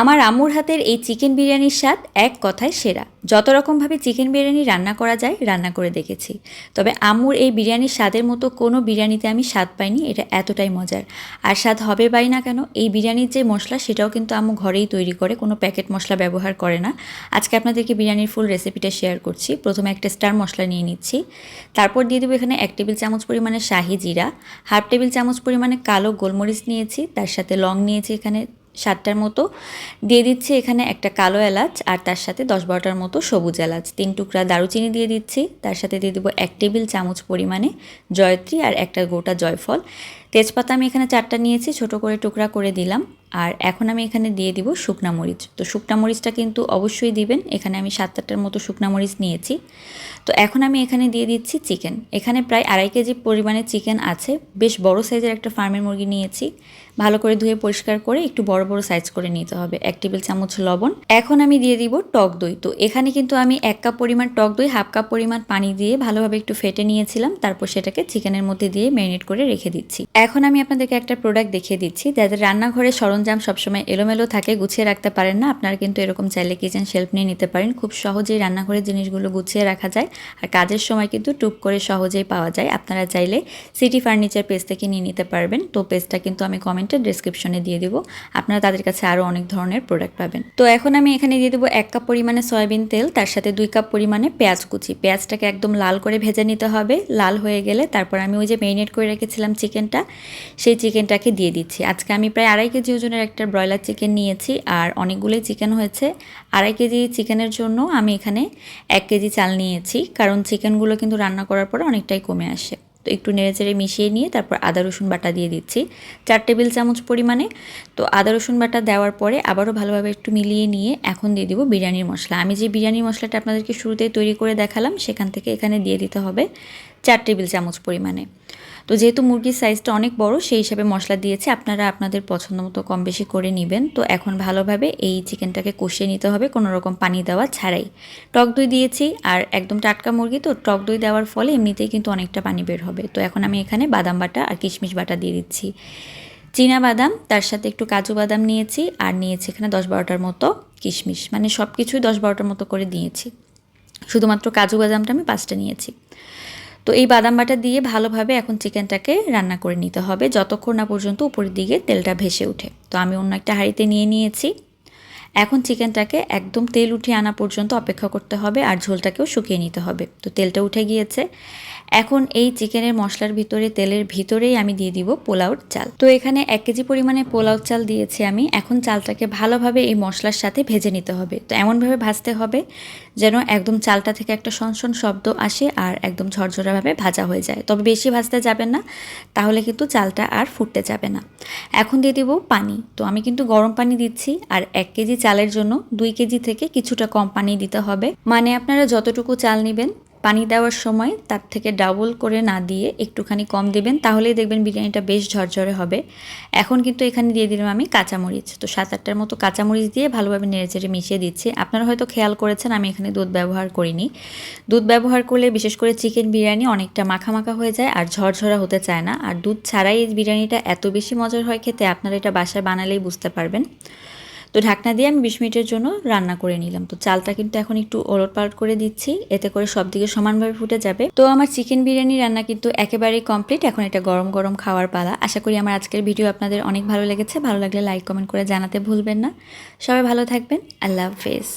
আমার আম্মুর হাতের এই চিকেন বিরিয়ানির স্বাদ এক কথায় সেরা। যত রকমভাবে চিকেন বিরিয়ানি রান্না করা যায়, রান্না করে দেখেছি। তবে আম্মুর এই বিরিয়ানির স্বাদের মতো কোনো বিরিয়ানিতে আমি স্বাদ পাইনি, এটা এতটাই মজার। আর স্বাদ হবে পাই না কেন, এই বিরিয়ানির যে মশলা, সেটাও কিন্তু আম্মু ঘরেই তৈরি করে, কোনো প্যাকেট মশলা ব্যবহার করে না। আজকে আপনাদেরকে বিরিয়ানির ফুল রেসিপিটা শেয়ার করছি। প্রথমে একটা স্টার মশলা নিয়ে নিচ্ছি। তারপর দিয়ে দেবো এখানে এক টেবিল চামচ পরিমাণে শাহি জিরা, হাফ টেবিল চামচ পরিমাণে কালো গোলমরিচ নিয়েছি, তার সাথে লং নিয়েছি এখানে সাতটার মতো। দিয়ে দিচ্ছি এখানে একটা কালো এলাচ আর তার সাথে দশ বারোটার মতো সবুজ এলাচ। তিন টুকরা দারুচিনি দিয়ে দিচ্ছি। তার সাথে দিয়ে দেবো এক টেবিল চামচ পরিমাণে জয়ত্রী আর একটা গোটা জয়ফল। তেজপাতা আমি এখানে চারটা নিয়েছি, ছোট করে টুকরা করে দিলাম। আর এখন আমি এখানে দিয়ে দিব শুকনা মরিচ। তো শুকনা মরিচটা কিন্তু অবশ্যই দিবেন। এখানে আমি সাত আটটার মতো শুকনা মরিচ নিয়েছি। তো এখন আমি এখানে দিয়ে দিচ্ছি চিকেন। এখানে প্রায় আড়াই কেজি পরিমাণে চিকেন আছে। বেশ বড় সাইজের একটা ফার্মের মুরগি নিয়েছি। ভালো করে ধুয়ে পরিষ্কার করে একটু বড় বড় সাইজ করে নিতে হবে। এক টেবিল চামচ লবণ। এখন আমি দিয়ে দিব টক দই। তো এখানে কিন্তু আমি এক কাপ পরিমাণ টক দই, হাফ কাপ পরিমাণ পানি দিয়ে ভালোভাবে একটু ফেটে নিয়েছিলাম। তারপর সেটাকে চিকেনের মধ্যে দিয়ে ম্যারিনেট করে রেখে দিচ্ছি। এখন আমি আপনাদেরকে একটা প্রোডাক্ট দেখিয়ে দিচ্ছি। যাদের রান্নাঘরে সরঞ্জাম সবসময় এলোমেলো থাকে, গুছিয়ে রাখতে পারেন না, আপনারা কিন্তু এরকম চাইলে কিচেন শেলফ নিয়ে নিতে পারেন। খুব সহজেই রান্নাঘরের জিনিসগুলো গুছিয়ে রাখা যায়। আর কাজের সময় কিন্তু টুপ করে সহজেই পাওয়া যায়। আপনারা চাইলে সিটি ফার্নিচার পেজ থেকে নিয়ে নিতে পারবেন। তো পেজটা কিন্তু আমি কমেন্টের ডিসক্রিপশনে দিয়ে দিব। আপনারা তাদের কাছে আরও অনেক ধরনের প্রোডাক্ট পাবেন। তো এখন আমি এখানে দিয়ে দেবো এক কাপ পরিমাণে সয়াবিন তেল, তার সাথে দুই কাপ পরিমাণে পেঁয়াজ কুচি। পেঁয়াজটাকে একদম লাল করে ভেজে নিতে হবে। লাল হয়ে গেলে তারপর আমি ওই যে মেরিনেট করে রেখেছিলাম চিকেনটা সেই চিকেনটাকে দিয়ে দিচ্ছি। আজকে আমি প্রায় আড়াই কেজি ওজনের একটা ব্রয়লার চিকেন নিয়েছি আর অনেকগুলোই চিকেন হয়েছে। আড়াই কেজি চিকেনের জন্য আমি এখানে এক কেজি চাল নিয়েছি, কারণ চিকেনগুলো কিন্তু রান্না করার পরে অনেকটাই কমে আসে। তো একটু নেড়েচেড়ে মিশিয়ে নিয়ে তারপর আদা, রসুন বাটা দিয়ে দিচ্ছি। চার টেবিল চামচ পরিমাণে। তো আদা, রসুন বাটা দেওয়ার পরে আবারও ভালোভাবে একটু মিলিয়ে নিয়ে এখন দিয়ে দিব বিরিয়ানির মশলা। আমি যে বিরিয়ানির মশলাটা আপনাদেরকে শুরুতেই তৈরি করে দেখালাম, সেখান থেকে এখানে দিয়ে দিতে হবে চার টেবিল চামচ পরিমাণে। তো যেহেতু মুরগির সাইজটা অনেক বড়, সেই হিসাবে মশলা দিয়েছি। আপনারা আপনাদের পছন্দ মতো কম বেশি করে নেবেন। তো এখন ভালোভাবে এই চিকেনটাকে কষিয়ে নিতে হবে, কোনো রকম পানি দেওয়া ছাড়াই। টক দই দিয়েছি, আর একদম টাটকা মুরগি তো, টক দই দেওয়ার ফলে এমনিতেই কিন্তু অনেকটা পানি বের হবে। তো এখন আমি এখানে বাদাম বাটা আর কিশমিশ বাটা দিয়ে দিচ্ছি। চীনা বাদাম, তার সাথে একটু কাজু বাদাম নিয়েছি, আর নিয়েছি এখানে দশ বারোটার মতো কিশমিশ। মানে সব কিছুই দশ বারোটার মতো করে দিয়েছি। শুধুমাত্র কাজু বাদামটা আমি পাঁচটা নিয়েছি। তো এই বাদাম বাটা দিয়ে ভালোভাবে এখন চিকেনটাকে রান্না করে নিতে হবে, যতক্ষণ না পর্যন্ত উপরের দিকে তেলটা ভেসে ওঠে। তো আমি অন্য একটা হাঁড়িতে নিয়ে নিয়েছি। এখন চিকেনটাকে একদম তেল উঠিয়ে আনা পর্যন্ত অপেক্ষা করতে হবে আর ঝোলটাকেও শুকিয়ে নিতে হবে। তো তেলটা উঠে গিয়েছে। এখন এই চিকেনের মশলার ভিতরে, তেলের ভিতরেই আমি দিয়ে দিব পোলাওর চাল। তো এখানে এক কেজি পরিমাণে পোলাও চাল দিয়েছি আমি। এখন চালটাকে ভালোভাবে এই মশলার সাথে ভেজে নিতে হবে। তো এমনভাবে ভাজতে হবে যেন একদম চালটা থেকে একটা সনসন শব্দ আসে আর একদম ঝরঝরাভাবে ভাজা হয়ে যায়। তবে বেশি ভাজতে যাবেন না, তাহলে কিন্তু চালটা আর ফুটতে যাবে না। এখন দিয়ে দিব পানি। তো আমি কিন্তু গরম পানি দিচ্ছি আর এক কেজি চালের জন্য দুই কেজি থেকে কিছুটা কম পানি দিতে হবে। মানে আপনারা যতটুকু চাল নেবেন, পানি দেওয়ার সময় তার থেকে ডাবল করে না দিয়ে একটুখানি কম দেবেন, তাহলেই দেখবেন বিরিয়ানিটা বেশ ঝরঝরে হবে। এখন কিন্তু এখানে দিয়ে দিলাম আমি কাঁচামরিচ। তো সাত আটটার মতো কাঁচামরিচ দিয়ে ভালোভাবে নেড়েচেড়ে মিশিয়ে দিচ্ছি। আপনারা হয়তো খেয়াল করেছেন, আমি এখানে দুধ ব্যবহার করিনি। দুধ ব্যবহার করলে বিশেষ করে চিকেন বিরিয়ানি অনেকটা মাখা মাখা হয়ে যায় আর ঝরঝরা হতে চায় না। আর দুধ ছাড়াই এই বিরিয়ানিটা এত বেশি মজার হয় খেতে, আপনারা এটা বাসায় বানালেই বুঝতে পারবেন। তো ঢাকনা দিয়ে আমি বিশ মিনিটের জন্য রান্না করে নিলাম। তো চালটা কিন্তু এখন একটু ওলট পালট করে দিচ্ছি, এতে করে সব দিকে সমানভাবে ফুটে যাবে। তো আমার চিকেন বিরিয়ানি রান্না কিন্তু একেবারেই কমপ্লিট, এখন এটা গরম গরম খাওয়ার পালা। আশা করি আমার আজকের ভিডিও আপনাদের অনেক ভালো লেগেছে, ভালো লাগলে লাইক, কমেন্ট করে জানাতে ভুলবেন না। সবাই ভালো থাকবেন, আল্লাহ হাফেজ।